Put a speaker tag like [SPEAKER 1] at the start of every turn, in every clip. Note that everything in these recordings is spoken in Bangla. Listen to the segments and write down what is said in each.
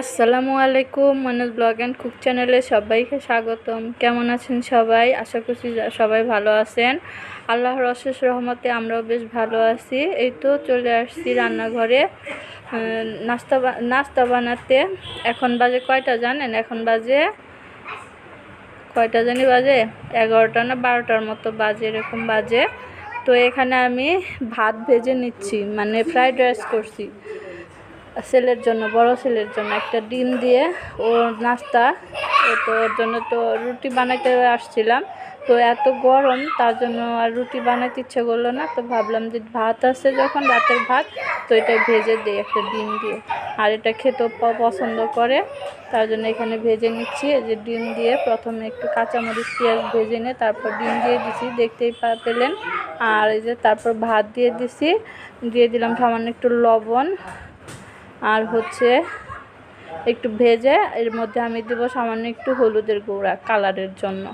[SPEAKER 1] আসসালামু আলাইকুম মনোজ ব্লগ অ্যান্ড কুক চ্যানেলে সবাইকে স্বাগতম। কেমন আছেন সবাই? আশা করছি সবাই ভালো আছেন। আল্লাহর অশেষ রহমতে আমরাও বেশ ভালো আছি। এই তো চলে আসছি রান্নাঘরে। নাস্তা নাস্তা বানাতে। এখন বাজে কয়টা জানেন? এখন বাজে কয়টা জানি বাজে? এগারোটা না বারোটার মতো বাজে, এরকম বাজে। তো এখানে আমি ভাত ভেজে নিচ্ছি মানে ফ্রাইড রাইস করছি। ছেলের জন্য, বড় ছেলের জন্য একটা ডিম দিয়ে ওর নাস্তা। তো ওর জন্য তো রুটি বানাইতে আসছিলাম। তো এত গরম, তার জন্য আর রুটি বানাইতে ইচ্ছে করল না। তো ভাবলাম যে ভাত আছে যখন, রাতের ভাত, তো এটা ভেজে দিই একটা ডিম দিয়ে। আর এটা খেতেও পছন্দ করে, তার জন্য এখানে ভেজে নিচ্ছি। যে ডিম দিয়ে প্রথমে একটু কাঁচামরিচ, পেঁয়াজ ভেজে নিয়ে তারপর ডিম দিয়ে দিছি, দেখতেই পা- পেলেন। আর এই যে তারপর ভাত দিয়ে দিছি। দিয়ে দিলাম সামান্য একটু লবণ। আর হচ্ছে একটু ভেজে এর মধ্যে আমি দেবো সামান্য একটু হলুদের গুঁড়া কালারের জন্য।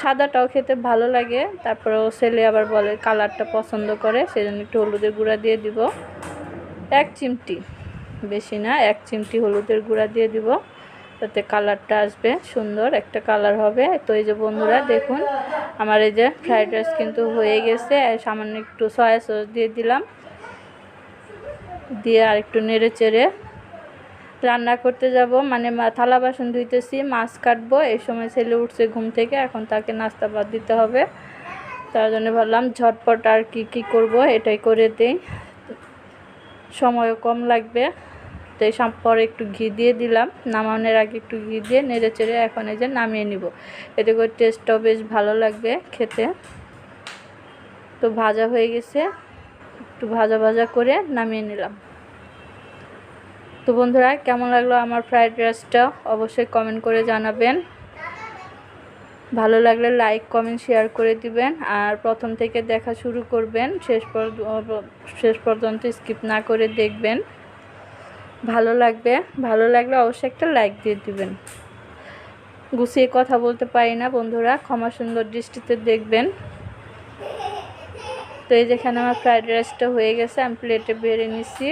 [SPEAKER 1] সাদাটাও খেতে ভালো লাগে তারপরে ও ছেলে আবার বলে কালারটা পছন্দ করে, সেজন্য একটু হলুদের গুঁড়া দিয়ে দিব। এক চিমটি, বেশি না, এক চিমটি হলুদের গুঁড়া দিয়ে দিব, তাতে কালারটা আসবে সুন্দর, একটা কালার হবে। তো এই যে বন্ধুরা, দেখুন, আমার এই যে ফ্রাইড রাইস কিন্তু হয়ে গেছে সামান্য একটু সয়া সস দিয়ে দিলাম। দিয়ে আর একটু নেড়ে চেড়ে রান্না করতে যাব। মানে থালা বাসন ধুইতেছি, মাছ কাটবো। এই সময় ছেলে উঠছে ঘুম থেকে, এখন তাকে নাস্তা বাদ দিতে হবে। তার জন্য ভাবলাম ঝটপট আর কি কি করব এটাই করে দিই। সময়ও কম লাগবে। তো এই পরে একটু ঘি দিয়ে দিলাম। নামানোর আগে একটু ঘি দিয়ে নেড়ে চেড়ে এখন এই যে নামিয়ে নিব। এতে করে টেস্টটাও বেশ ভালো লাগবে খেতে। তো ভাজা হয়ে গেছে। একটু ভাজা ভাজা করে নামিয়ে নিলাম। তো বন্ধুরা, কেমন লাগল আমার ফ্রাইড রাইসটা অবশ্যই কমেন্ট করে জানাবেন। ভালো লাগলে লাইক কমেন্ট শেয়ার করে দিবেন। আর প্রথম থেকে দেখা শুরু করবেন, শেষ শেষ পর্যন্ত স্কিপ না করে দেখবেন। ভালো লাগবে। ভালো লাগলে অবশ্যই একটা লাইক দিয়ে দিবেন। গুছিয়ে কথা বলতে পারি না বন্ধুরা, ক্ষমা সুন্দর দৃষ্টিতে দেখবেন। তো এই যেখানে আমার ফ্রাইড রাইসটা হয়ে গেছে, আমি প্লেটে বেড়ে নিচ্ছি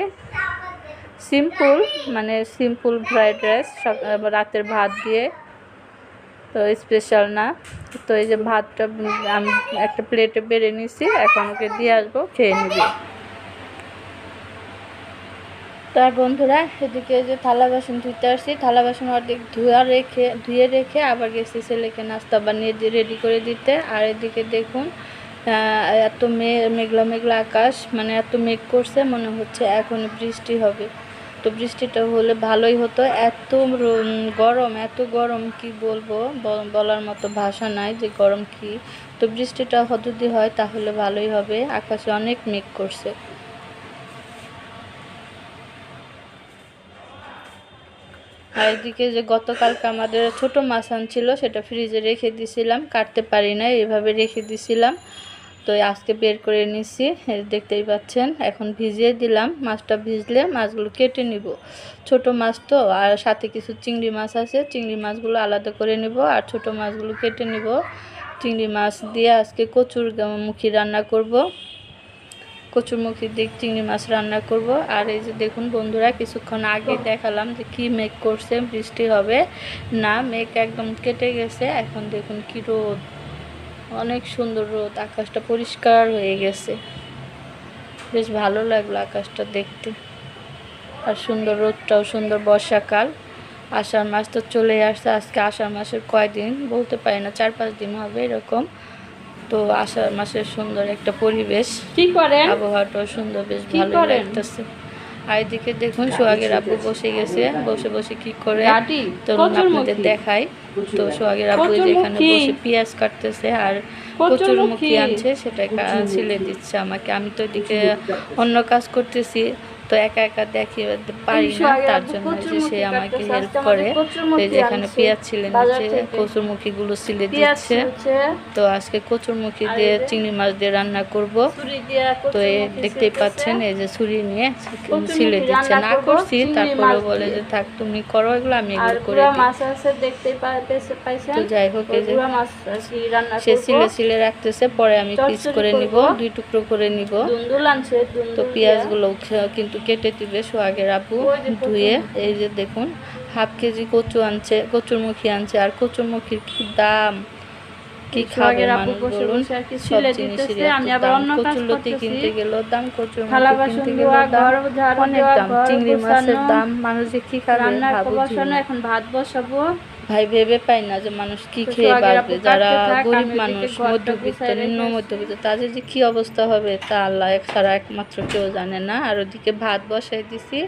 [SPEAKER 1] সিম্পল মানে সিম্পল ফ্রাইড রাইস রাতের ভাত দিয়ে। তো স্পেশাল না। তো এই যে ভাতটা আমি একটা প্লেটে বেড়ে নিছি, এখন ওকে দিয়ে আসব, খেয়ে নিবি। তার বন্ধুরা, এদিকে যে থালা বাসন ধুইতে আসছি। থালা বাসন অর্ধেক ধুয়া রেখে, ধুয়ে রেখে আবার গেছি ছেলেকে নাস্তা বানিয়ে রেডি করে দিতে। আর এদিকে দেখুন এত মেঘলা মেঘলা আকাশ মানে এত মেঘ করছে, মনে হচ্ছে এখন বৃষ্টি হবে। তো বৃষ্টিটা হলে ভালোই হতো। এত গরম এত গরম কি বলব? বলার মতো ভাষা নাই যে গরম কি। তো বৃষ্টিটা যদি হয় তাহলে ভালোই হবে। আকাশে অনেক মেঘ করছে। আর এদিকে যে গতকালকে আমাদের ছোট মাছ আনছিল সেটা ফ্রিজে রেখে দিছিলাম। কাটতে পারি না এভাবে রেখে দিছিলাম। তো আজকে বের করে নিছি দেখতেই পাচ্ছেন। এখন ভিজিয়ে দিলাম মাছটা ভিজলে মাছগুলো কেটে নিব। ছোট মাছ তো আর সাথে কিছু চিংড়ি মাছ আছে চিংড়ি মাছগুলো আলাদা করে নিব আর ছোট মাছগুলো কেটে নিব। চিংড়ি মাছ দিয়ে আজকে কচুর মুখী রান্না করব। কচুরমুখী দিক চিংড়ি মাছ রান্না করব। আর এই যে দেখুন বন্ধুরা কিছুক্ষণ আগে দেখালাম যে কি মেঘ করছে বৃষ্টি হবে। না মেঘ একদম কেটে গেছে। এখন দেখুন কী রোদ। অনেক সুন্দর রোদ আকাশটা পরিষ্কার হয়ে গেছে। বেশ ভালো লাগল আকাশটা দেখতে। আর সুন্দর রোদটাও সুন্দর বর্ষাকাল। আষাঢ় মাস তো চলে আসছে আজকে আষাঢ় মাসের কয়দিন বলতে পারি না চার পাঁচ দিন হবে এরকম। তো আষাঢ় মাসের সুন্দর একটা পরিবেশ।
[SPEAKER 2] কি করেন?
[SPEAKER 1] আবহাওয়াটাও সুন্দর বেশ ভালো? লাগতেছে। আর এদিকে দেখুন সোহাগের আপু বসে গেছে। বসে বসে কি করে? তো আপনাদের। দেখাই। তো সোহাগের আপু এই যে এখানে
[SPEAKER 2] কচুরমুখী।
[SPEAKER 1] বসে পেঁয়াজ কাটতেছে আর প্রচুর মুখি। আনছে সেটা ছিলে দিচ্ছে আমাকে। আমি তো এদিকে অন্য কাজ করতেছি। তো একা একা দেখি পারি না তার জন্য যে সে আমাকে হেল্প করে
[SPEAKER 2] আমাদের কচুরমুখী
[SPEAKER 1] তো এই যে এখানে
[SPEAKER 2] আনছে।
[SPEAKER 1] পেঁয়াজ ছিলে
[SPEAKER 2] বাজার
[SPEAKER 1] নিচ্ছে
[SPEAKER 2] থেকে।
[SPEAKER 1] কচুরমুখী গুলো ছিলে দিচ্ছে। তো আজকে কচুরমুখী দিয়ে চিংড়ি মাছ দিয়ে রান্না করব। তো
[SPEAKER 2] এ
[SPEAKER 1] দেখতেই পাচ্ছেন এই যে ছুরি নিয়ে ছিলে দিচ্ছে। না করছি তারপরে বলে যে থাক তুমি করো এগুলো আমি এগুলো করে তো যাই হোক এই যে সে সিলে সিলে রাখতেছে পরে আমি পিস করে নিব দুই টুকরো করে নিব। তো পেঁয়াজগুলো কিন্তু একটু কেটে দিবে সোহাগের আপু ধুয়ে। এই যে দেখুন হাফ কেজি কচু আনছে কচুর মুখী আনছে আর কচুর মুখির কি দাম? কি খাবে
[SPEAKER 2] সোহাগের আপু
[SPEAKER 1] বলুন। সব
[SPEAKER 2] কাজ
[SPEAKER 1] কচুরলতি। কিনতে গেলেও দাম কচুর কিনতে গেলেও দাম। অনেক দাম চিংড়ি মাছের দাম মানুষ যে কি খাবে?
[SPEAKER 2] এখন ভাত বসাবো।
[SPEAKER 1] ভাই ভেবে পাই না যে মানুষ কি খেয়ে বাঁচবে যারা গরিব মানুষ মধ্যবিত্ত নিম্ন মধ্যবিত্ত তাদের যে কি অবস্থা হবে তা আল্লাহ এক ছাড়া একমাত্র কেউ জানে না। আর ওদিকে ভাত বসাই দিছি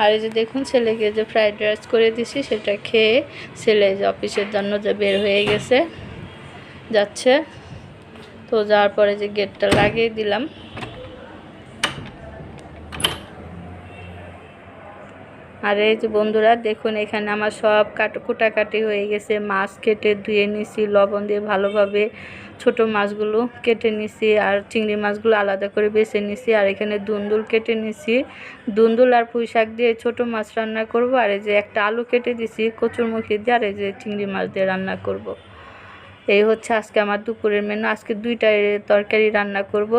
[SPEAKER 1] আর এই যে দেখুন ছেলেকে যে ফ্রাইড রাইস করে দিছি সেটা খেয়ে ছেলে যে অফিসের জন্য যে বের হয়ে গেছে যাচ্ছে। তো যাওয়ার পরে যে গেটটা লাগিয়ে দিলাম আর এই যে বন্ধুরা, দেখুন এখানে আমার সব কাট কুটাকাটি হয়ে গেছে। মাছ কেটে ধুয়ে নিছি, লবণ দিয়ে ভালোভাবে ছোট মাছগুলো কেটে নিছি আর চিংড়ি মাছগুলো আলাদা করে বেছে নিছি। আর এখানে দুন্দুল কেটে নিছি। দুন্দুল আর পুঁই শাক দিয়ে ছোট মাছ রান্না করব। আর এই যে একটা আলু কেটে দিছি, কচুরমুখী দিয়ে, আর এই যে চিংড়ি মাছ দিয়ে রান্না করব। এই হচ্ছে আজকে আমার দুপুরের মেনু আজকে দুইটা তরকারি রান্না করব।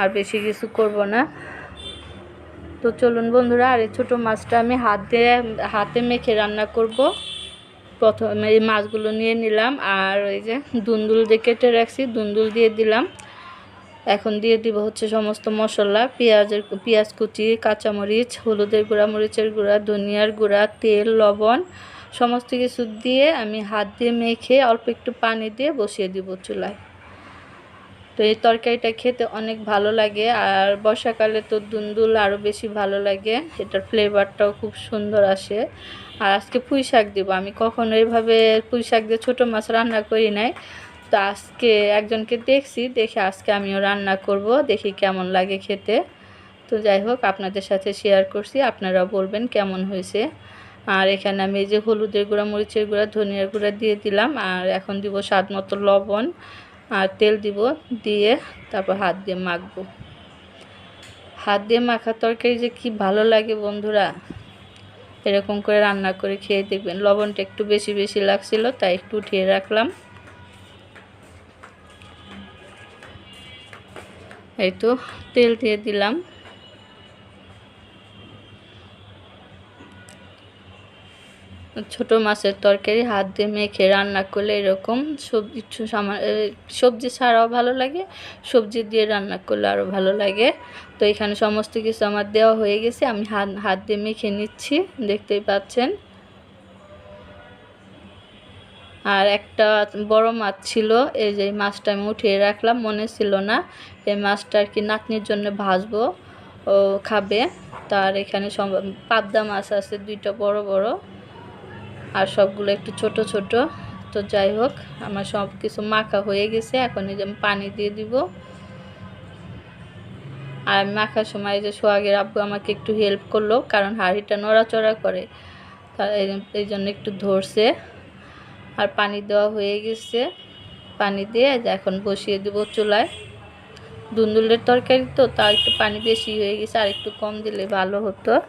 [SPEAKER 1] আর বেশি কিছু করব না। তো চলুন বন্ধুরা, আর এই ছোটো মাছটা আমি হাত দিয়ে হাতে মেখে রান্না করব। প্রথমে এই মাছগুলো নিয়ে নিলাম, আর ওই যে দুন্দুল দিয়ে কেটে রাখছি, দুন্দুল দিয়ে দিলাম। এখন দিয়ে দিব হচ্ছে সমস্ত মশলা, পেঁয়াজের পেঁয়াজ কুচি, কাঁচামরিচ, হলুদের গুঁড়া, মরিচের গুঁড়া, ধনিয়ার গুঁড়া, তেল, লবণ, সমস্ত কিছু দিয়ে আমি হাত দিয়ে মেখে অল্প একটু পানি দিয়ে বসিয়ে দিব চুলায়। তো এই তরকারিটা খেতে অনেক ভালো লাগে আর বর্ষাকালে তো দুন্দুল আরও বেশি ভালো লাগে। এটার ফ্লেভারটাও খুব সুন্দর আসে। আর আজকে পুঁই শাক দিব। আমি কখনো এইভাবে পুঁই শাক দিয়ে ছোটো মাছ রান্না করি নাই। তো আজকে একজনকে দেখছি, দেখে আজকে আমিও রান্না করব, দেখি কেমন লাগে খেতে। তো যাই হোক, আপনাদের সাথে শেয়ার করছি, আপনারাও বলবেন কেমন হয়েছে। আর এখানে আমি এই যে হলুদের গুঁড়া, মরিচের গুঁড়া, ধনিয়ার গুঁড়া দিয়ে দিলাম। আর এখন দিব স্বাদ মতো লবণ। আর তেল দিব, দিয়ে তারপর হাত দিয়ে মাখবো। হাত দিয়ে মাখা তরকারি যে কি ভালো লাগে বন্ধুরা, এরকম করে রান্না করে খেয়ে দেখবেন। লবণটা একটু বেশি বেশি লাগছিল, তাই একটু উঠিয়ে রাখলাম। এই তো তেল দিয়ে দিলাম। ছোট মাছের তরকারি, হাত দিয়ে মেখে রান্না করলে এরকম সবজি সবজি ছাড়াও ভালো লাগে, সবজি দিয়ে রান্না করলে আরও ভালো লাগে। তো এখানে সমস্ত কিছু আমার দেওয়া হয়ে গেছে, আমি হাত হাত দিয়ে মেখে নিচ্ছি, দেখতেই পাচ্ছেন। আর একটা বড় মাছ ছিল, এই যে মাছটা আমি উঠিয়ে রাখলাম, মনে ছিল না, এই মাছটা আর কি নাতনির জন্য ভাজবো, ও খাবে। তার এখানে পাবদা মাছ আছে, দুইটা বড় বড়। আর সবগুলো একটু ছোট ছোট। তো যাই হোক, আমার সব কিছু মাখা হয়ে গেছে। এখন এই যে আমি পানি দিয়ে দিব। আর মাখার সময় যে সোহাগের আব্বু আমাকে একটু হেল্প করল, কারণ হাঁড়িটা নড়াচড়া করে। এই- জন্য একটু ধরছে। আর পানি দেওয়া হয়ে গেছে। পানি দিয়ে এখন বসিয়ে দিব চুলায়। দুন্দুলের তরকারি তো তা একটু পানি বেশি হয়ে গেছে, আর একটু কম দিলে ভালো হতো।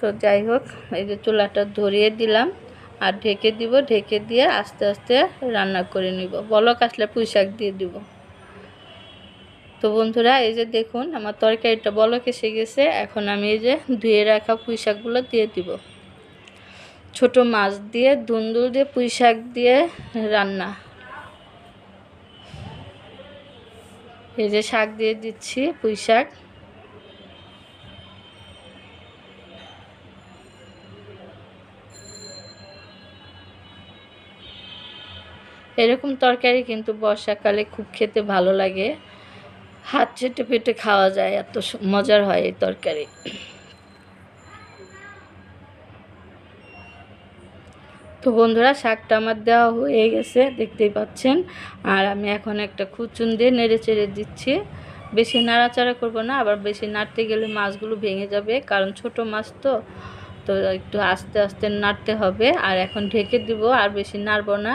[SPEAKER 1] তো যাই হোক, এই যে চুলাটা ধরিয়ে দিলাম। আর ঢেকে দিব, ঢেকে দিয়ে আস্তে আস্তে রান্না করে নিব। বলক আসলে পুঁই শাক দিয়ে দিব। তো বন্ধুরা, এই যে দেখুন আমার তরকারিটা বলক এসে গেছে। এখন আমি এই যে ধুয়ে রাখা পুঁই শাকগুলো দিয়ে দিব। ছোট মাছ দিয়ে, দুন্দুল দিয়ে, পুঁই শাক দিয়ে রান্না। এই যে শাক দিয়ে দিচ্ছি পুঁই শাক। এরকম তরকারি কিন্তু বর্ষাকালে খুব খেতে ভালো লাগে। হাত চেটে পেটে খাওয়া যায়, এত মজার হয় এই তরকারি। তো বন্ধুরা, শাকটা আমার দেওয়া হয়ে গেছে, দেখতেই পাচ্ছেন। আর আমি এখন একটা খুচুন দিয়ে নেড়ে চেড়ে দিচ্ছি। বেশি নাড়াচাড়া করব না, আবার বেশি নাড়তে গেলে মাছগুলো ভেঙে যাবে, কারণ ছোট মাছ তো তো একটু আস্তে আস্তে নাড়তে হবে। আর এখন ঢেকে দিব, আর বেশি নাড়বো না।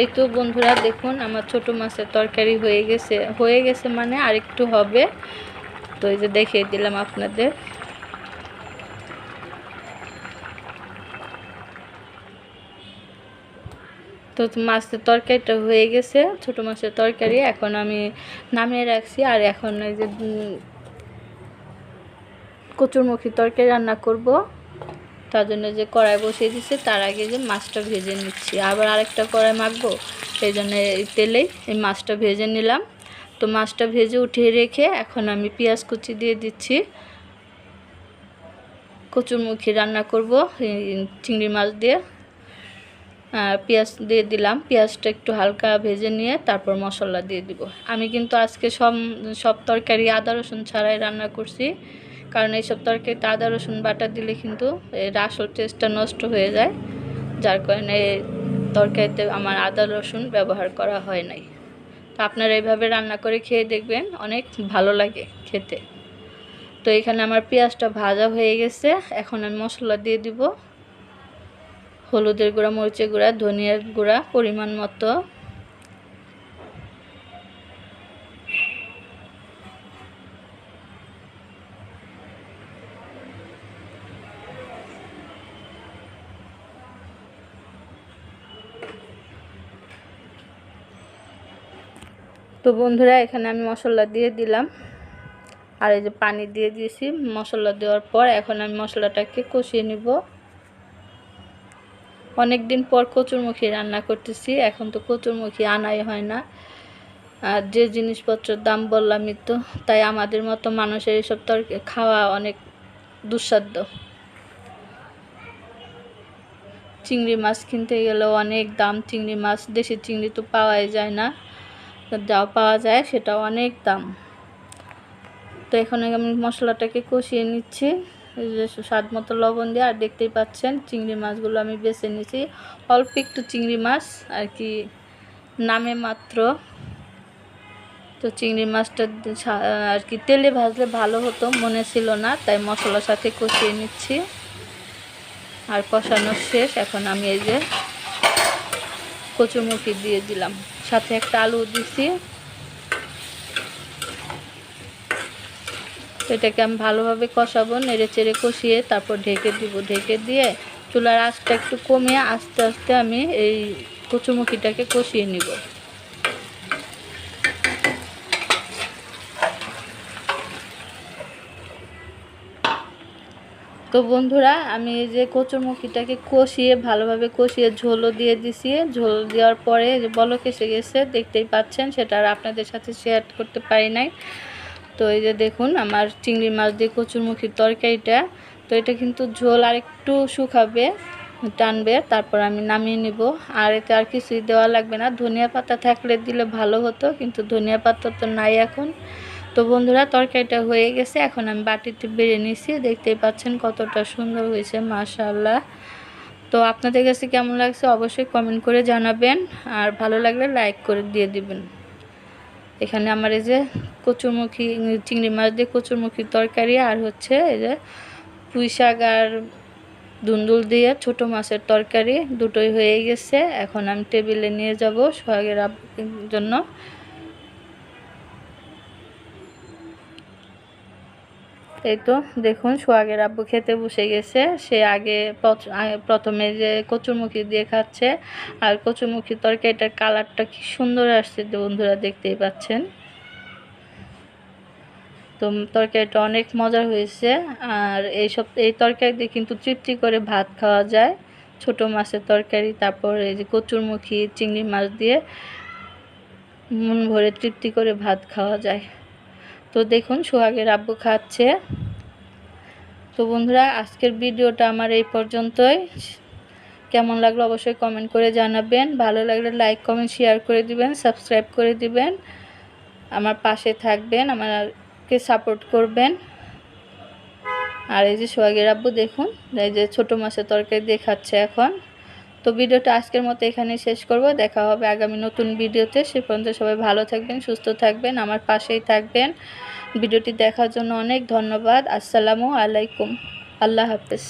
[SPEAKER 1] এই তো বন্ধুরা দেখুন, আমার ছোট মাছের তরকারি হয়ে গেছে। হয়ে গেছে মানে আরেকটু হবে। তো এই যে দেখিয়ে দিলাম আপনাদের। তো মাছের তরকারিটা হয়ে গেছে, ছোট মাছের তরকারি। এখন আমি নামিয়ে রাখছি। আর এখন এই যে কচুরমুখী তরকারি রান্না করব। তার জন্য যে কড়াই বসিয়ে দিচ্ছে তার আগে যে মাছটা ভেজে নিচ্ছি। আবার আরেকটা কড়াই মাখবো, সেই জন্য এই তেলেই এই মাছটা ভেজে নিলাম। তো মাছটা ভেজে উঠিয়ে রেখে এখন আমি পেঁয়াজ কুচি দিয়ে দিচ্ছি। কচুরমুখী রান্না করব চিংড়ি মাছ দিয়ে। পেঁয়াজ দিয়ে দিলাম। পেঁয়াজটা একটু হালকা ভেজে নিয়ে তারপর মশলা দিয়ে দিব। আমি কিন্তু আজকে সব সব তরকারি আদা, রসুন ছাড়াই রান্না করছি। কারণ এইসব তরকারিতে আদা, রসুন বাটা দিলে কিন্তু এর আসল টেস্টটা নষ্ট হয়ে যায়। যার কারণে তরকারিতে আমার আদা, রসুন ব্যবহার করা হয় নাই। তো আপনারা এইভাবে রান্না করে খেয়ে দেখবেন, অনেক ভালো লাগে খেতে। তো এখানে আমার পেঁয়াজটা ভাজা হয়ে গেছে। এখন আমি মশলা দিয়ে দিব। হলুদের গুঁড়া, মরিচের গুঁড়া, ধনিয়ার গুঁড়া পরিমাণ মতো। তো বন্ধুরা, এখানে আমি মশলা দিয়ে দিলাম। আর এই যে পানি দিয়ে দিয়েছি মশলা দেওয়ার পর, এখন আমি মশলাটাকে কষিয়ে নিব। অনেক দিন পর কচুরমুখী রান্না করতেছি, এখন তো কচুরমুখী আনাই হয় না। আর যে জিনিসপত্রের দাম বললামই তো, তাই আমাদের মতো মানুষের এসব তরকারি খাওয়া অনেক দুঃসাধ্য। চিংড়ি মাছ কিনতে গেলেও অনেক দাম, চিংড়ি মাছ, দেশি চিংড়ি তো পাওয়াই যায় না। যা পাওয়া যায় সেটা অনেক দাম। তো এখন আমি মশলাটাকে কষিয়ে নিচ্ছি। স্বাদ মতো লবণ দিয়ে, আর দেখতেই পাচ্ছেন চিংড়ি মাছগুলো আমি বেছে নিয়েছি। অল্প একটু চিংড়ি মাছ, আর কি নামে মাত্র। তো চিংড়ি মাছটা আর কি তেলে ভাজলে ভালো হতো, মনে ছিল না, তাই মশলার সাথে কষিয়ে নিচ্ছি। আর কষানো শেষ, এখন আমি এই যে কচুমুখি দিয়ে দিলাম। সাথে একটা আলু দিছি। এটাকে আমি ভালোভাবে কষাবো নেড়ে চেড়ে কষিয়ে তারপর ঢেকে দিব। ঢেকে দিয়ে চুলার আঁচটা একটু কমিয়ে আস্তে আস্তে আমি এই কচুমুখিটাকে কষিয়ে নিব। তো বন্ধুরা, আমি এই যে কচুরমুখিটাকে কষিয়ে, ভালোভাবে কষিয়ে ঝোলও দিয়ে দিছি। ঝোল দেওয়ার পরে যে বলক এসে গেছে, দেখতেই পাচ্ছেন, সেটা আর আপনাদের সাথে শেয়ার করতে পারি নাই। তো এই যে দেখুন, আমার চিংড়ি মাছ দিয়ে কচুরমুখির তরকারিটা। তো এটা কিন্তু ঝোল আর একটু শুকাবে, টানবে, তারপর আমি নামিয়ে নিব। আর এতে আর কিছুই দেওয়া লাগবে না। ধনিয়া পাতা থাকলে দিলে ভালো হতো, কিন্তু ধনিয়া পাতা তো নাই এখন। তো বন্ধুরা, তরকারিটা হয়ে গেছে। এখন আমি বাটিতে বেড়ে নিছি দেখতেই পাচ্ছেন কতটা সুন্দর হয়েছে, মাশাআল্লাহ। তো আপনাদের কাছে কেমন লাগছে অবশ্যই কমেন্ট করে জানাবেন। আর ভালো লাগলে লাইক করে দিয়ে দিবেন। এখানে আমার এই যে কচুরমুখী, চিংড়ি মাছ দিয়ে কচুরমুখী তরকারি আর হচ্ছে এই যে পুঁই শাক আর দুন্দুল দিয়ে ছোট মাছের তরকারি দুটোই হয়ে গেছে। এখন আমি টেবিলে নিয়ে যাব সোহাগের জন্য। এই তো দেখুন, সোহাগের আব্বু খেতে বসে গেছে। সে আগে প্রথমে যে কচুরমুখি দিয়ে খাচ্ছে, আর কচুরমুখী তরকারিটার কালারটা কি সুন্দর আসছে বন্ধুরা দেখতেই পাচ্ছেন। তো তরকারিটা অনেক মজা হয়েছে, আর এইসব এই তরকারি দিয়ে কিন্তু তৃপ্তি করে ভাত খাওয়া যায়। ছোট মাছের তরকারি, তারপর এই যে কচুরমুখী, চিংড়ি মাছ দিয়ে মন ভরে তৃপ্তি করে ভাত খাওয়া যায়। তো দেখুন, সোহাগের আব্বু খাচ্ছে। তো বন্ধুরা, আজকের ভিডিওটা আমার এই পর্যন্তই। কেমন লাগল অবশ্যই কমেন্ট করে জানাবেন। ভালো লাগলে লাইক কমেন্ট শেয়ার করে দিবেন সাবস্ক্রাইব করে দিবেন। আমার পাশে থাকবেন, আমাকে সাপোর্ট করবেন। আর এই যে সোহাগের আব্বু, দেখুন, এই যে ছোটো মাছের তরকারি দিয়ে খাচ্ছে এখন। তো ভিডিওটা আজকের মতো এখানে শেষ করব। দেখা হবে আগামী নতুন ভিডিওতে। সে পর্যন্ত সবাই ভালো থাকবেন, সুস্থ থাকবেন, আমার পাশেই থাকবেন। ভিডিওটি দেখার জন্য অনেক ধন্যবাদ। আসসালামু আলাইকুম। আল্লাহ হাফেজ।